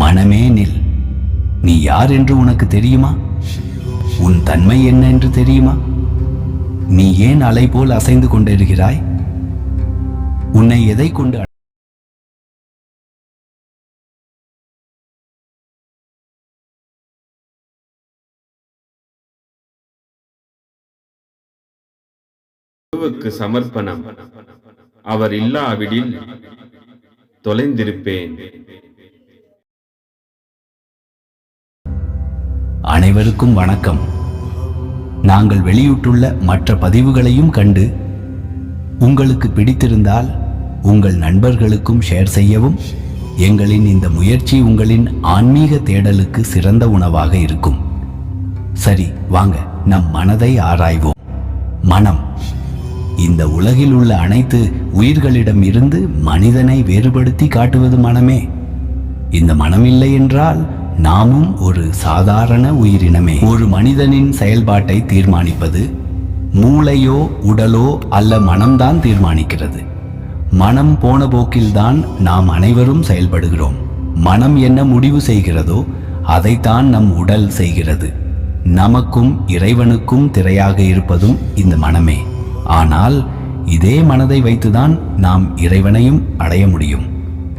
மனமே நில். நீ யார் என்று உனக்கு தெரியுமா? உன் தன்மை என்ன என்று தெரியுமா? நீ ஏன் அலை போல் அசைந்து கொண்டிருக்கிறாய்? உன்னை எதை கொண்டு குருவுக்கு சமர்ப்பணம். அவர் இல்லாவிடில் தொலைந்திருப்பேன். அனைவருக்கும் வணக்கம். நாங்கள் வெளியிட்டுள்ள மற்ற பதிவுகளையும் கண்டு உங்களுக்கு பிடித்திருந்தால் உங்கள் நண்பர்களுக்கும் ஷேர் செய்யவும் எங்களின் இந்த முயற்சி உங்களின் ஆன்மீக தேடலுக்கு சிறந்த உணவாக இருக்கும். சரி வாங்க நம் மனதை ஆராய்வோம். மனம். இந்த உலகில் உள்ள அனைத்து உயிர்களிடம் இருந்து மனிதனை வேறுபடுத்தி காட்டுவது மனமே. இந்த மனம் இல்லை என்றால் நாமும் ஒரு சாதாரண உயிரினமே. ஒரு மனிதனின் செயல்பாட்டை தீர்மானிப்பது மூளையோ உடலோ அல்ல மனம்தான் தீர்மானிக்கிறது. மனம் போன போக்கில்தான் நாம் அனைவரும் செயல்படுகிறோம். மனம் என்ன முடிவு செய்கிறதோ அதைத்தான் நம் உடல் செய்கிறது. நமக்கும் இறைவனுக்கும் திரையாக இருப்பதும் இந்த மனமே. ஆனால் இதே மனதை வைத்துதான் நாம் இறைவனையும் அடைய முடியும்.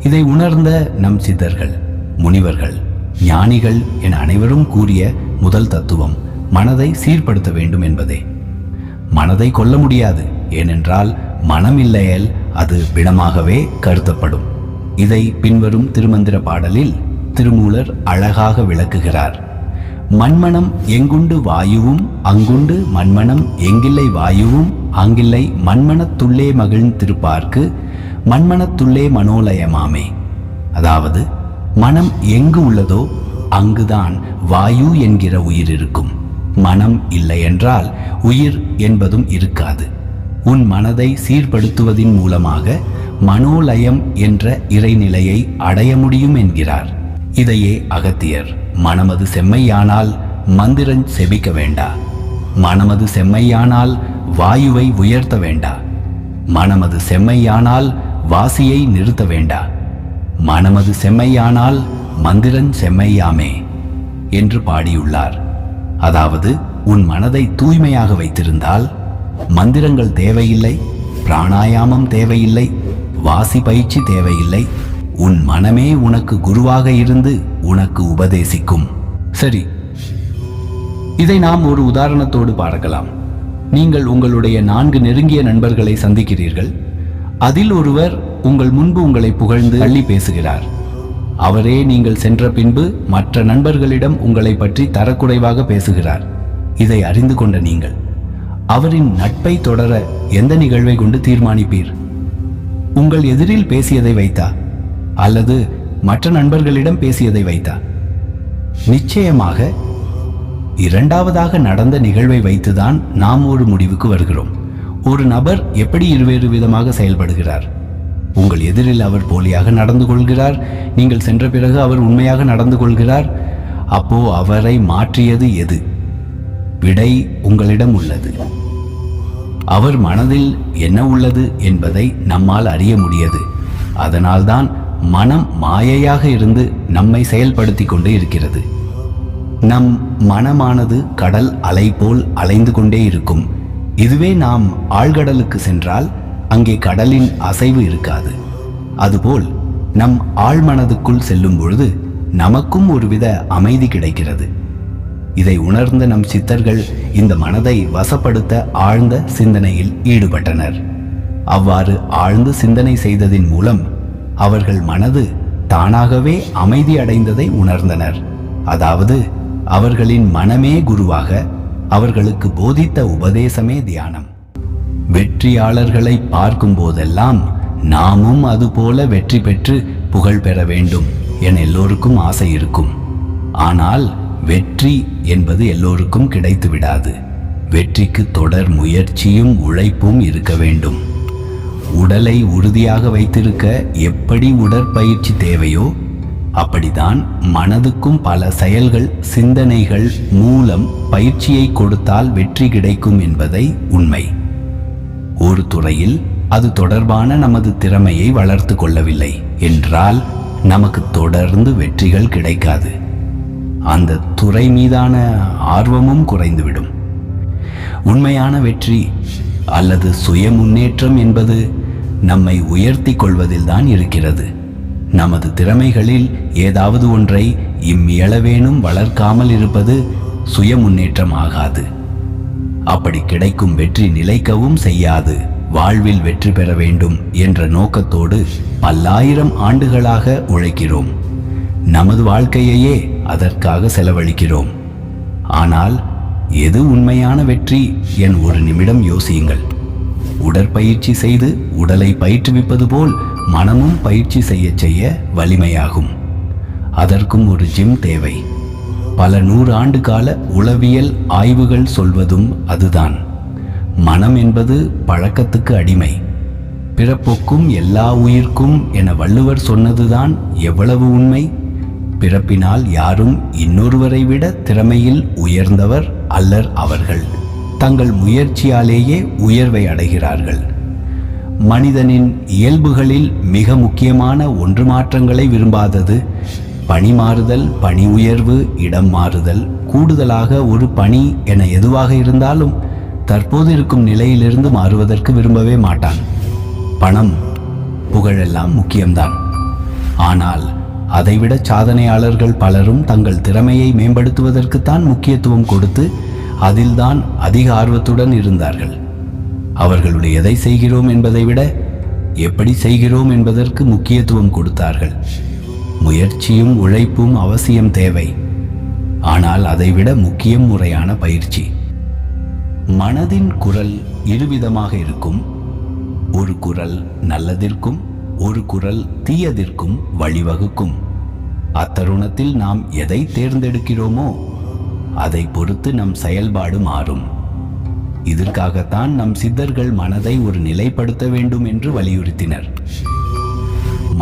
இதை உணர்ந்த நம் சித்தர்கள் முனிவர்கள் ஞானிகள் என அனைவரும் கூறிய முதல் தத்துவம் மனதை சீர்படுத்த வேண்டும் என்பதே. மனதை கொல்ல முடியாது ஏனென்றால் மனம் இல்லையல் அது பிணமாகவே கருதப்படும். இதை பின்வரும் திருமந்திர பாடலில் திருமூலர் அழகாக விளக்குகிறார். மண்மணம் எங்குண்டு வாயுவும் அங்குண்டு மண்மணம் எங்கில்லை வாயுவும் அங்கில்லை மண்மணத்துள்ளே மகிழ்ந்திருப்பார்க்கு மண்மணத்துள்ளே மனோலயமாமே. அதாவது மனம் எங்கு உள்ளதோ அங்குதான் வாயு என்கிற உயிர் இருக்கும். மனம் இல்லை என்றால் உயிர் என்பதும் இருக்காது. உன் மனதை சீர்படுத்துவதின் மூலமாக மனோலயம் என்ற இறைநிலையை அடைய முடியும் என்கிறார். இதையே அகத்தியர் மனமது செம்மையானால் மந்திரன் செபிக்க வேண்டா. மனமது செம்மையானால் வாயுவை உயர்த்த வேண்டா. மனமது செம்மையானால் வாசியை நிறுத்த வேண்டா. மனமது செம்மையானால் மந்திரன் செம்மையாமே என்று பாடியுள்ளார். அதாவது உன் மனதை தூய்மையாக வைத்திருந்தால் மந்திரங்கள் தேவையில்லை பிராணாயாமம் தேவையில்லை வாசி பயிற்சி தேவையில்லை உன் மனமே உனக்கு குருவாக இருந்து உனக்கு உபதேசிக்கும். சரி இதை நாம் ஒரு உதாரணத்தோடு பார்க்கலாம் நீங்கள் உங்களுடைய நான்கு நெருங்கிய நண்பர்களை சந்திக்கிறீர்கள். அதில் ஒருவர் உங்கள் முன்பு உங்களை புகழ்ந்து அள்ளி பேசுகிறார். அவரே நீங்கள் சென்ற பின்பு மற்ற நண்பர்களிடம் உங்களை பற்றி தரக்குறைவாக பேசுகிறார். இதை அறிந்து கொண்ட நீங்கள் அவரின் நட்பை தொடர எந்த நிகழ்வை கொண்டு தீர்மானிப்பீர்? உங்கள் எதிரில் பேசியதை வைத்தா அல்லது மற்ற நண்பர்களிடம் பேசியதை வைத்தா? நிச்சயமாக இரண்டாவதாக நடந்த நிகழ்வை வைத்துதான் நாம் ஒரு முடிவுக்கு வருகிறோம். ஒரு நபர் எப்படி இருவேறு விதமாக செயல்படுகிறார்? உங்கள் எதிரில் அவர் போலியாக நடந்து கொள்கிறார். நீங்கள் சென்ற பிறகு அவர் உண்மையாக நடந்து கொள்கிறார். அப்போ அவரை மாற்றியது எது? விடை உங்களிடம் உள்ளது. அவர் மனதில் என்ன உள்ளது என்பதை நம்மால் அறிய முடியாது. அதனால்தான் மனம் மாயையாக இருந்து நம்மை செயல்படுத்தி கொண்டு இருக்கிறது. நம் மனமானது கடல் அலை போல் அலைந்து கொண்டே இருக்கும். இதுவே நாம் ஆழ்கடலுக்கு சென்றால் அங்கே கடலின் அசைவு இருக்காது. அதுபோல் நம் ஆழ்மனதுக்குள் செல்லும் பொழுது நமக்கும் ஒருவித அமைதி கிடைக்கிறது. இதை உணர்ந்த நம் சித்தர்கள் இந்த மனதை வசப்படுத்த ஆழ்ந்த சிந்தனையில் ஈடுபட்டனர். அவ்வாறு ஆழ்ந்து சிந்தனை செய்ததின் மூலம் அவர்கள் மனது தானாகவே அமைதி அடைந்ததை உணர்ந்தனர். அதாவது அவர்களின் மனமே குருவாக அவர்களுக்கு போதித்த உபதேசமே தியானம். வெற்றியாளர்களை பார்க்கும் போதெல்லாம் நாமும் அதுபோல வெற்றி பெற்று புகழ் பெற வேண்டும் என எல்லோருக்கும் ஆசை இருக்கும். ஆனால் வெற்றி என்பது எல்லோருக்கும் கிடைத்து விடாது. வெற்றிக்கு தொடர் முயற்சியும் உழைப்பும் இருக்க வேண்டும். உடலை உறுதியாக வைத்திருக்க எப்படி உடற்பயிற்சி தேவையோ அப்படிதான் மனதுக்கும் பல செயல்கள் சிந்தனைகள் மூலம் பயிற்சியை கொடுத்தால் வெற்றி கிடைக்கும் என்பதை உண்மை. ஒரு துறையில் அது தொடர்பான நமது திறமையை வளர்த்து கொள்ளவில்லை என்றால் நமக்கு தொடர்ந்து வெற்றிகள் கிடைக்காது. அந்த துறை மீதான ஆர்வமும் குறைந்துவிடும். உண்மையான வெற்றி அல்லது சுய முன்னேற்றம் என்பது நம்மை உயர்த்தி கொள்வதில்தான் இருக்கிறது. நமது திறமைகளில் ஏதாவது ஒன்றை இம்மியளவேனும் வளர்க்காமல் இருப்பது சுய முன்னேற்றம் ஆகாது. அப்படி கிடைக்கும் வெற்றி நிலைக்கவும் செய்யாது. வாழ்வில் வெற்றி பெற வேண்டும் என்ற நோக்கத்தோடு பல்லாயிரம் ஆண்டுகளாக உழைக்கிறோம். நமது வாழ்க்கையையே அதற்காக செலவழிக்கிறோம். ஆனால் எது உண்மையான வெற்றி என் ஒரு நிமிடம் யோசியுங்கள். உடற்பயிற்சி செய்து உடலை பயிற்றுவிப்பது போல் மனமும் பயிற்சி செய்ய செய்ய வலிமையாகும். அதற்கும் ஒரு ஜிம் தேவை. பல நூறு ஆண்டு கால உளவியல் ஆய்வுகள் சொல்வதும் அதுதான். மனம் என்பது பழக்கத்துக்கு அடிமை. பிறப்புக்கும் எல்லா உயிர்க்கும் என வள்ளுவர் சொன்னதுதான் எவ்வளவு உண்மை. பிறப்பினால் யாரும் இன்னொருவரை விட திறமையில் உயர்ந்தவர் அல்லர் அவர்கள். தங்கள் முயற்சியாலேயே உயர்வை அடைகிறார்கள். மனிதனின் இயல்புகளில் மிக முக்கியமான ஒன்று மாற்றங்களை விரும்பாதது பணி மாறுதல் பணி உயர்வு இடம் மாறுதல் கூடுதலாக ஒரு பணி என எதுவாக இருந்தாலும் தற்போது இருக்கும் நிலையிலிருந்து மாறுவதற்கு விரும்பவே மாட்டான். பணம் புகழெல்லாம் முக்கியம்தான். ஆனால் அதைவிட சாதனையாளர்கள் பலரும் தங்கள் திறமையை மேம்படுத்துவதற்குத்தான் முக்கியத்துவம் கொடுத்து அதில்தான் அதிக ஆர்வத்துடன் இருந்தார்கள். அவர்களுடைய எதை செய்கிறோம் என்பதை விட எப்படி செய்கிறோம் என்பதற்கு முக்கியத்துவம் கொடுத்தார்கள். முயற்சியும் உழைப்பும் அவசியம் தேவை. ஆனால் அதைவிட முக்கியம் முறையான பயிற்சி. மனதின் குரல் இருவிதமாக இருக்கும். ஒரு குரல் நல்லதிற்கும் ஒரு குரல் தீயதிற்கும் வழிவகுக்கும். அத்தருணத்தில் நாம் எதை தேர்ந்தெடுக்கிறோமோ அதை பொறுத்து நம் செயல்பாடு மாறும். இதற்காகத்தான் நம் சித்தர்கள் மனதை ஒரு நிலைப்படுத்த வேண்டும் என்று வலியுறுத்தினர்.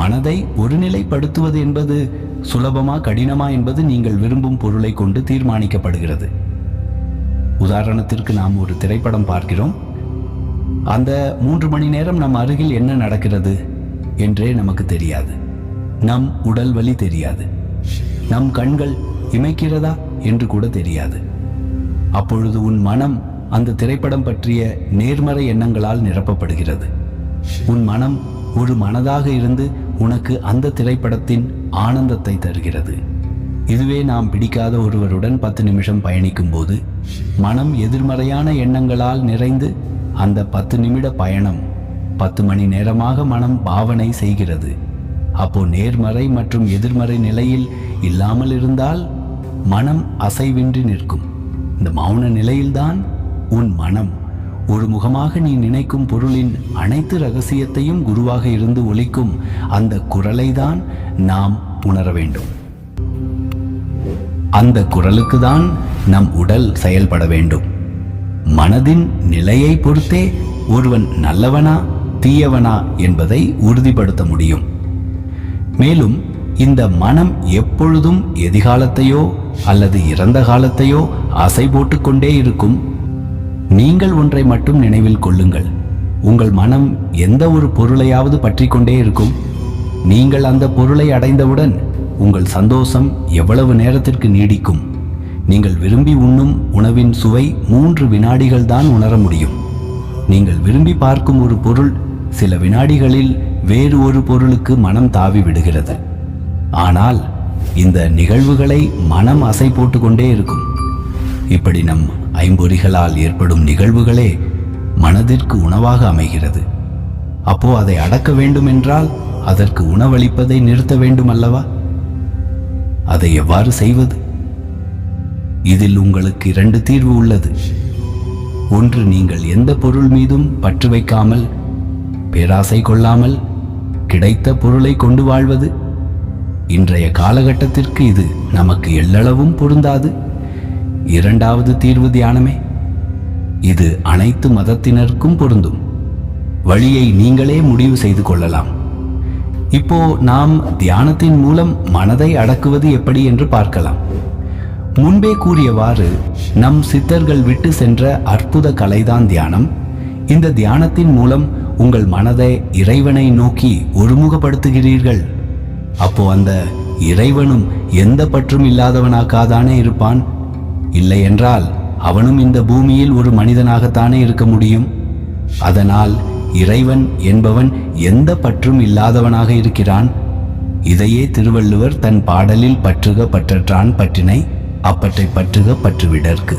மனதை ஒருநிலைப்படுத்துவது என்பது சுலபமா கடினமா என்பது நீங்கள் விரும்பும் பொருளை கொண்டு தீர்மானிக்கப்படுகிறது. உதாரணத்திற்கு நாம் ஒரு திரைப்படம் பார்க்கிறோம். அந்த மூன்று மணி நேரம் நம் அருகில் என்ன நடக்கிறது என்றே நமக்கு தெரியாது. நம் உடல் வலி தெரியாது. நம் கண்கள் இமைக்கிறதா என்று கூட தெரியாது. அப்பொழுது உன் மனம் அந்த திரைப்படம் பற்றிய நேர்மறை எண்ணங்களால் நிரப்பப்படுகிறது. உன் மனம் ஒரு மனதாக இருந்து உனக்கு அந்த திரைப்படத்தின் ஆனந்தத்தை தருகிறது. இதுவே நாம் பிடிக்காத ஒருவருடன் பத்து நிமிஷம் பயணிக்கும் போது மனம் எதிர்மறையான எண்ணங்களால் நிறைந்து அந்த பத்து நிமிட பயணம் பத்து மணி நேரமாக மனம் பாவனை செய்கிறது. அப்போ நேர்மறை மற்றும் எதிர்மறை நிலையில் இல்லாமல் இருந்தால் மனம் அசைவின்றி நிற்கும். இந்த மௌன நிலையில்தான் உன் மனம் ஒரு முகமாக நீ நினைக்கும் பொருளின் அனைத்து ரகசியத்தையும் குருவாக இருந்து ஒழிக்கும் அந்த குரலை தான் நாம் உணர வேண்டும். அந்த குரலுக்கு தான் நம் உடல் செயல்பட வேண்டும். மனதின் நிலையை பொறுத்தே ஒருவன் நல்லவனா தீயவனா என்பதை உறுதிப்படுத்த முடியும். மேலும் இந்த மனம் எப்பொழுதும் எதிகாலத்தையோ அல்லது இறந்த காலத்தையோ அசை போட்டுக்கொண்டே இருக்கும் நீங்கள் ஒன்றை மட்டும் நினைவில் கொள்ளுங்கள். உங்கள் மனம் எந்த ஒரு பொருளையாவது பற்றி கொண்டே இருக்கும். நீங்கள் அந்த பொருளை அடைந்தவுடன் உங்கள் சந்தோஷம் எவ்வளவு நேரத்திற்கு நீடிக்கும். நீங்கள் விரும்பி உண்ணும் உணவின் சுவை மூன்று வினாடிகள் தான் உணர முடியும். நீங்கள் விரும்பி பார்க்கும் ஒரு பொருள் சில வினாடிகளில் வேறு ஒரு பொருளுக்கு மனம் தாவி விடுகிறது. ஆனால் இந்த நிகழ்வுகளை மனம் அசை போட்டுக்கொண்டே இருக்கும். இப்படி நம் ஐம்பொறிகளால் ஏற்படும் நிகழ்வுகளே மனதிற்கு உணவாக அமைகிறது. அப்போ அதை அடக்க வேண்டும் என்றால் அதற்கு உணவளிப்பதை நிறுத்த வேண்டும் அல்லவா அதை எவ்வாறு செய்வது? இதில் உங்களுக்கு இரண்டு தீர்வு உள்ளது. ஒன்று நீங்கள் எந்த பொருள் மீதும் பற்று வைக்காமல் பேராசை கொள்ளாமல் கிடைத்த பொருளை கொண்டு வாழ்வது? இன்றைய காலகட்டத்திற்கு இது நமக்கு எள்ளளவும் பொருந்தாது. இரண்டாவது தீர்வு தியானமே. இது அனைத்து மதத்தினருக்கும் பொருந்தும். வழியை நீங்களே முடிவு செய்து கொள்ளலாம். இப்போ நாம் தியானத்தின் மூலம் மனதை அடக்குவது எப்படி என்று பார்க்கலாம். முன்பே கூறியவாறு நம் சித்தர்கள் விட்டு சென்ற அற்புத கலைதான் தியானம். இந்த தியானத்தின் மூலம் உங்கள் மனதை இறைவனை நோக்கி ஒருமுகப்படுத்துகிறீர்கள். அப்போ அந்த இறைவனும் எந்த பற்றும் இல்லாதவனாக்காதானே இருப்பான்? இல்லை என்றால் அவனும் இந்த பூமியில் ஒரு மனிதனாகத்தானே இருக்க முடியும்? அதனால் இறைவன் என்பவன் எந்த பற்றும் இல்லாதவனாக இருக்கிறான்? இதையே திருவள்ளுவர் தன் பாடலில் பற்றுக பற்றற்றான் பற்றினை அப்பற்றை பற்றுக பற்றுவிடற்கு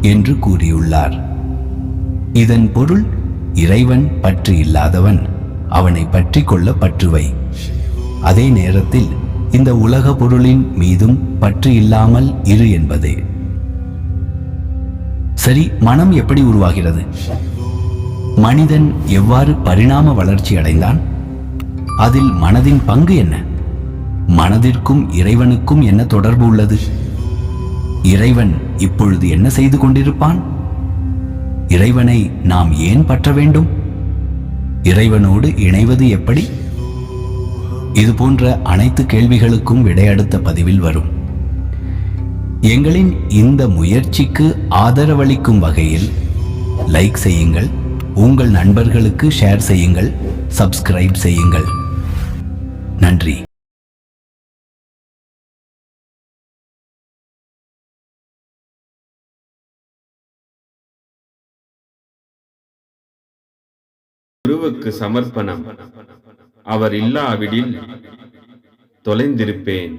என்று கூறியுள்ளார். இதன் பொருள் இறைவன் பற்று இல்லாதவன் அவனை பற்றி கொள்ள பற்றுவை. அதே நேரத்தில் இந்த உலக பொருளின் மீதும் பற்று இல்லாமல் இரு என்பதே. சரி மனம் எப்படி உருவாகிறது? மனிதன் எவ்வாறு பரிணாம வளர்ச்சி அடைந்தான்? அதில் மனதின் பங்கு என்ன? மனதிற்கும் இறைவனுக்கும் என்ன தொடர்பு உள்ளது? இறைவன் இப்பொழுது என்ன செய்து கொண்டிருப்பான்? இறைவனை நாம் ஏன் பற்ற வேண்டும்? இறைவனோடு இணைவது எப்படி? இது போன்ற அனைத்து கேள்விகளுக்கும் விடையடுத்த பதிவில் வரும். எங்களின் இந்த முயற்சிக்கு ஆதரவளிக்கும் வகையில் லைக் செய்யுங்கள் உங்கள் நண்பர்களுக்கு ஷேர் செய்யுங்கள் சப்ஸ்கிரைப் செய்யுங்கள். நன்றி. குருவுக்கு சமர்ப்பணம். அவர் இல்லாவிடில் தொலைந்திருப்பேன்.